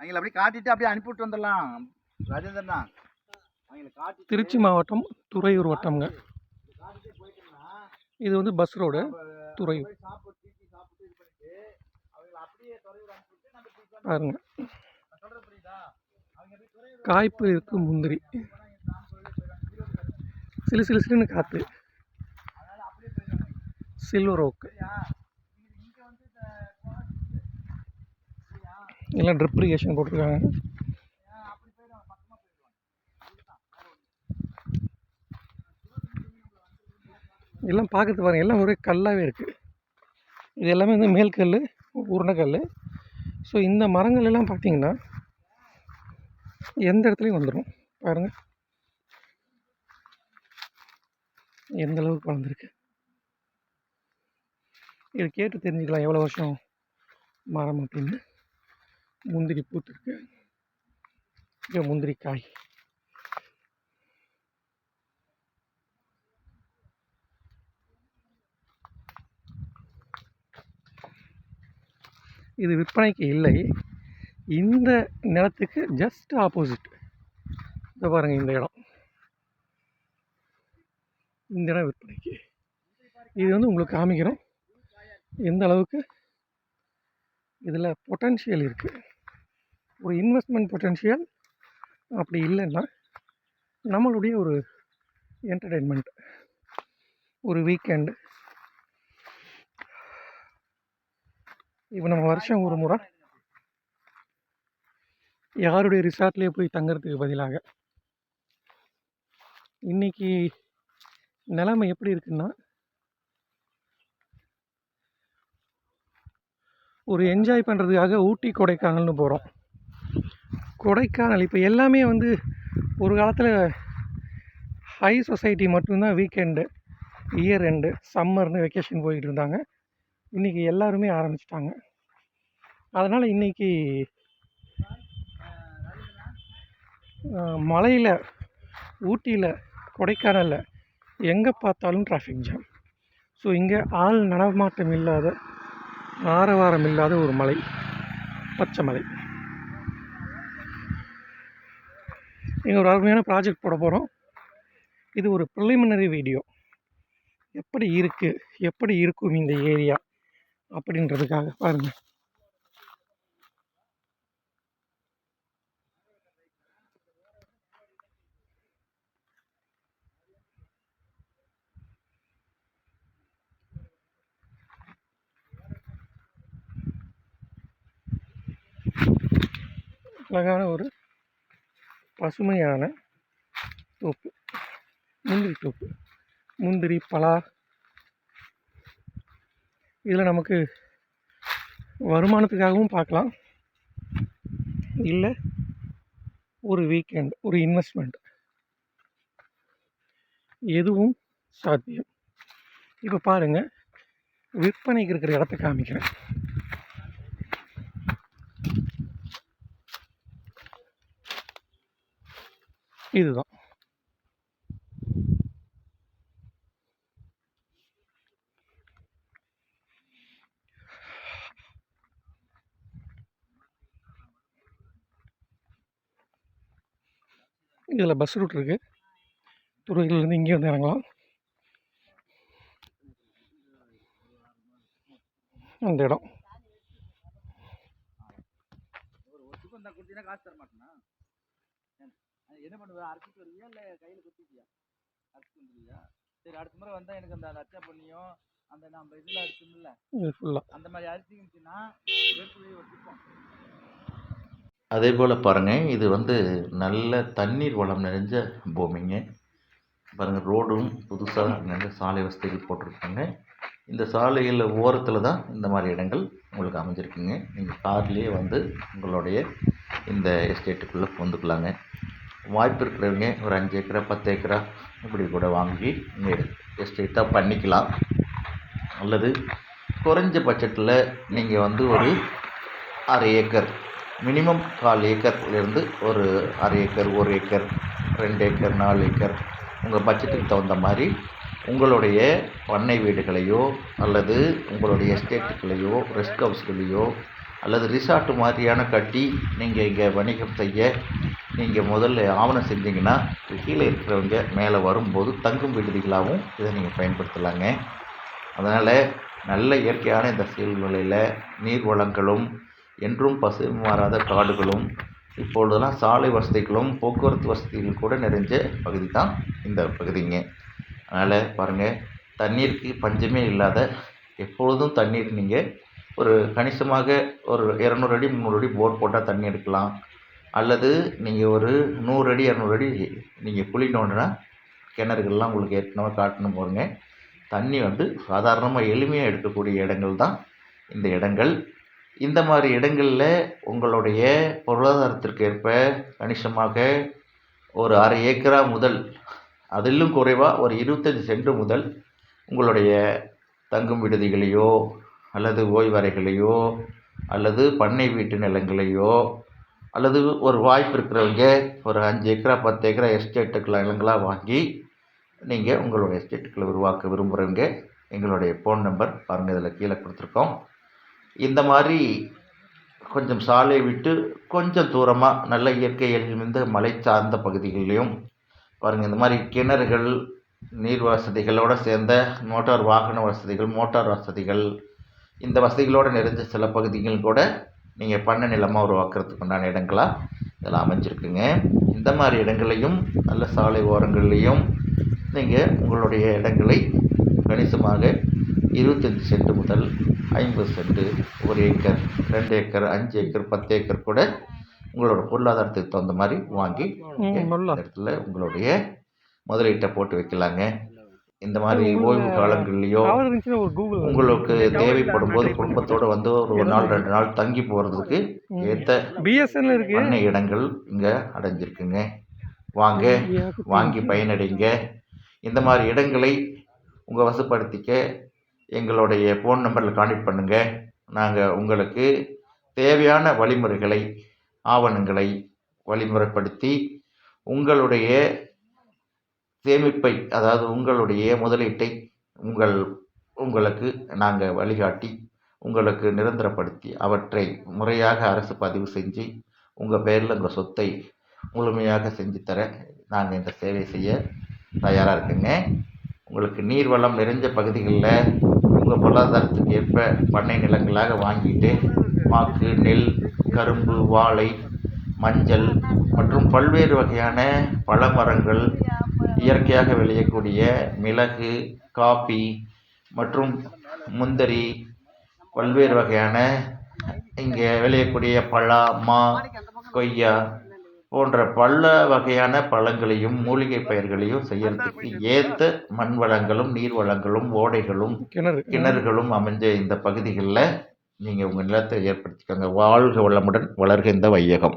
அவங்கள அப்படியே காட்டிட்டு அப்படியே அனுப்பி வந்துடலாம். ராஜேந்திரனா? அவங்கள காட்டி திருச்சி மாவட்டம் துறையூர் வட்டம்ங்க. இது வந்து பஸ் ரோடு துறையூர் பாருங்க. காய்ப்பு இருக்கு முந்திரி. சிலு சிலு சிலுன்னு காற்று சில்வர் ஓக்கு சரியா இது இங்க வந்து இந்த போனா சரியா எல்லாம் ட்ரிப் இரிகேஷன் போட்டிருக்காங்க. எல்லாம் பார்க்கறது பாருங்கள் எல்லாம் ஒரே கல்லாகவே இருக்குது இது எல்லாமே வந்து மேல்கல் உருணைக்கல் ஸோ இந்த மரங்கள் எல்லாம் பார்த்தீங்கன்னா எந்த இடத்துலையும் வந்துடும் பாருங்கள் எந்த அளவுக்கு வளர்ந்துருக்கு. இது கேட்டு தெரிஞ்சுக்கலாம் எவ்வளோ வருஷம் மரம் அப்படின்னு. முந்திரி பூத்துருக்கு இங்கே முந்திரி காய் இது விற்பனைக்கு இல்லை. இந்த நிலத்துக்கு ஜஸ்ட் ஆப்போசிட் இதை பாருங்கள் இந்த இடம். இந்த இடம் விற்பனைக்கு. இது வந்து உங்களுக்கு காமிக்கிறோம். எந்த அளவுக்கு இதில் பொட்டன்ஷியல் இருக்குது ஒரு இன்வெஸ்ட்மெண்ட் பொட்டென்ஷியல் அப்படி இல்லைன்னா நம்மளுடைய ஒரு என்டர்டெயின்மெண்ட் ஒரு வீக்கெண்டு இப்போ நம்ம வருஷம் ஒரு முறை யாருடைய ரிசார்ட்லேயே போய் தங்கிறதுக்கு பதிலாக இன்றைக்கி நிலைமை எப்படி இருக்குன்னா ஒரு என்ஜாய் பண்ணுறதுக்காக ஊட்டி கொடைக்கானல்னு போகிறோம் கொடைக்கானல். இப்போ எல்லாமே வந்து ஒரு காலத்தில் ஹை சொசைட்டி மட்டும்தான் வீக்கெண்டு இயர் எண்டு சம்மர்னு வெக்கேஷன் போயிட்டு இருந்தாங்க. இன்றைக்கி எல்லாருமே ஆரம்பிச்சிட்டாங்க. அதனால் இன்றைக்கி மலையில் ஊட்டியில் கொடைக்கானலில் எங்கே பார்த்தாலும் டிராஃபிக் ஜாம் ஸோ இங்கே ஆள் நடமாட்டம் இல்லாத ஆரவாரம் இல்லாத ஒரு மலை பச்சை மலை. இங்கே ஒரு அருமையான ப்ராஜெக்ட் போட போகிறோம் இது ஒரு ப்ரிலிமினரி வீடியோ எப்படி இருக்குது எப்படி இருக்கும் இந்த ஏரியா அப்படின்றதுக்காக பாருங்கள் அழகான ஒரு பசுமையான தோப்பு. முந்திரி தோப்பு. முந்திரி பலா. இதில் நமக்கு வருமானத்துக்காகவும் பார்க்கலாம். இல்லை ஒரு வீக்கெண்ட் ஒரு இன்வெஸ்ட்மெண்ட் எதுவும் சாத்தியம். இப்போ பாருங்கள் விற்பனைக்கு இருக்கிற இடத்த காமிக்கிறேன். இதுதான். இதில் பஸ் ரூட் இருக்குது துறையிலேருந்து இங்கே வந்து இறங்கலாம். அந்த இடம் ஒரு ஒரு சுகம் தான் கொடுத்தீங்கன்னா காசு தர மாட்டேனா என்ன பண்ணுவ? அரைச்சிட்டு வருவியா? இல்லை கையில் குத்திப்பியா அரைச்சிட்டு வந்துடுவியா சரி அடுத்த முறை வந்தால் எனக்கு அந்த அச்சா பண்ணியும் அந்த நம்ம இதில் அடிச்சோம்ல அந்த மாதிரி அரிசிச்சுன்னா வேர்க்குழியை வச்சுப்போம் அதே போல் பாருங்கள் இது வந்து நல்ல தண்ணீர் வளம் நிறைஞ்ச பூமிங்க. பாருங்கள் ரோடும் புதுசாக நல்ல சாலை வசதிகள் போட்டிருக்காங்க. இந்த சாலையில் ஓரத்தில் தான் இந்த மாதிரி இடங்கள் உங்களுக்கு அமைஞ்சிருக்குங்க. நீங்கள் கார்லேயே வந்து உங்களுடைய இந்த எஸ்டேட்டுக்குள்ளே வந்துக்கலாங்க. வாய்ப்பு இருக்கிறவங்க ஒரு அஞ்சு ஏக்கரா பத்து ஏக்கரா இப்படி கூட வாங்கி நீங்கள் எஸ்டேட்டாக பண்ணிக்கலாம். அல்லது குறைஞ்ச பட்ஜெட்டில் நீங்கள் வந்து ஒரு அரை ஏக்கர் மினிமம் கால் ஏக்கர்லேருந்து ஒரு அரை ஏக்கர் ஒரு ஏக்கர் ரெண்டு ஏக்கர் நாலு ஏக்கர் உங்கள் பட்ஜெட்டுக்கு தகுந்த மாதிரி உங்களுடைய பண்ணை வீடுகளையோ அல்லது உங்களுடைய எஸ்டேட்டுகளையோ ரெஸ்ட் ஹவுஸ்களையோ அல்லது ரிசார்ட் மாதிரியான கட்டி நீங்கள் இங்கே வணிகம் செய்ய நீங்கள் முதல்ல ஆவணம் செஞ்சீங்கன்னா கீழே இருக்கிறவங்க மேலே வரும்போது தங்கும் விடுதிகளாகவும் இதை நீங்கள் பயன்படுத்தலாங்க. அதனால் நல்ல இயற்கையான இந்த சூழ்நிலையில் நீர் வளங்களும் என்றும் பசுமை மாறாத காடுகளும் இப்பொழுதெல்லாம் சாலை வசதிகளும் போக்குவரத்து வசதிகளும் கூட நிறைஞ்ச பகுதி தான் இந்த பகுதிங்க. அதனால் பாருங்கள் தண்ணீருக்கு பஞ்சமே இல்லாத எப்பொழுதும் தண்ணீர் நீங்கள் ஒரு கணிசமாக ஒரு இரநூறு அடி முந்நூறு அடி போர் போட்டால் தண்ணி எடுக்கலாம். அல்லது நீங்கள் ஒரு நூறு அடி இரநூறு அடி நீங்கள் குழி நோண்டுனா கிணறுகள்லாம் உங்களுக்கு ஏற்கனவே காட்டணும் போருங்க. தண்ணி வந்து சாதாரணமாக எளிமையாக எடுக்கக்கூடிய இடங்கள் தான் இந்த இடங்கள். இந்த மாதிரி இடங்களில் உங்களுடைய பொருளாதாரத்திற்கு ஏற்ப கணிசமாக ஒரு அரை ஏக்கரா முதல் அதிலும் குறைவாக ஒரு இருபத்தஞ்சி சென்ட் முதல் உங்களுடைய தங்கும் விடுதிகளையோ அல்லது ஓய்வறைகளையோ அல்லது பண்ணை வீட்டு நிலங்களையோ அல்லது ஒரு வாய்ப்பு இருக்கிறவங்க ஒரு அஞ்சு ஏக்கரா பத்து ஏக்கரா எஸ்டேட்டுக்கெலாம் நிலங்களாக வாங்கி நீங்கள் உங்களுடைய எஸ்டேட்டுக்களை உருவாக்க விரும்புகிறவங்க எங்களுடைய ஃபோன் நம்பர் பாருங்கள் இதில் கீழே கொடுத்துருக்கோம். இந்த மாதிரி கொஞ்சம் சாலை விட்டு கொஞ்சம் தூரமாக நல்ல இயற்கை எழில்மிந்த மலை சார்ந்த பகுதிகளிலையும் பாருங்கள் இந்த மாதிரி கிணறுகள் நீர் வசதிகளோடு சேர்ந்த மோட்டார் வாகன வசதிகள் மோட்டார் வசதிகள் இந்த வசதிகளோடு நிறைஞ்ச சில பகுதிகள் கூட நீங்கள் பண்ணை நிலமாக உருவாக்குறதுக்கு உண்டான இடங்களாக இதெல்லாம் அமைஞ்சிருக்குங்க. இந்த மாதிரி இடங்களையும் நல்ல சாலை ஓரங்கள்லேயும் நீங்கள் உங்களுடைய இடங்களை கணிசமாக இருபத்தஞ்சி சென்ட் முதல் ஐம்பது சென்ட் ஒரு ஏக்கர் ரெண்டு ஏக்கர் அஞ்சு ஏக்கர் பத்து ஏக்கர் கூட உங்களோட பொருளாதாரத்துக்கு தகுந்த மாதிரி வாங்கி இடத்துல உங்களுடைய முதலீட்டை போட்டு வைக்கலாங்க. இந்த மாதிரி ஓய்வு காலங்கள்லேயோ உங்களுக்கு தேவைப்படும் போது குடும்பத்தோடு வந்து ஒரு ஒரு நாள் ரெண்டு நாள் தங்கி போகிறதுக்கு ஏற்ற பிஎஸ்என்எல் இருக்கு. பண்ணை இடங்கள் இங்கே அடைஞ்சிருக்குங்க. வாங்க வாங்கி பயனடைங்க. இந்த மாதிரி இடங்களை உங்கள் வசப்படுத்திக்க எங்களுடைய ஃபோன் நம்பரில் கான்டெக்ட் பண்ணுங்கள் நாங்கள் உங்களுக்கு தேவையான வழிமுறைகளை ஆவணங்களை வழிமுறைப்படுத்தி உங்களுடைய சேமிப்பை அதாவது உங்களுடைய முதலீட்டை உங்கள் உங்களுக்கு நாங்கள் வழிகாட்டி உங்களுக்கு நிரந்தரப்படுத்தி அவற்றை முறையாக அரசு பதிவு செஞ்சு உங்கள் பேரில் உங்கள் சொத்தை முழுமையாக செஞ்சு தர நாங்கள் இந்த சேவை செய்ய தயாராக இருக்குங்க. உங்களுக்கு நீர்வளம் நிறைஞ்ச பகுதிகளில் உங்கள் பொருளாதாரத்துக்கு ஏற்ப பண்ணை நிலங்களாக வாங்கிட்டு மாக்கு நெல் கரும்பு வாழை மஞ்சள் மற்றும் பல்வேறு வகையான பழமரங்கள் இயற்கையாக விளையக்கூடிய மிளகு காபி மற்றும் முந்திரி பல்வேறு வகையான இங்கே விளையக்கூடிய பலா மா கொய்யா போன்ற பல வகையான பழங்களையும் மூலிகை பயிர்களையும் செய்யறதுக்கு ஏற்ற மண் வளங்களும் நீர் வளங்களும் ஓடைகளும் கிணறு. கிணறுகளும் அமைஞ்ச இந்த பகுதிகளில் நீங்கள் உங்கள் நிலத்தை ஏற்படுத்திக்கோங்க. வாழ்க வளமுடன் வளர்க இந்த வையகம்.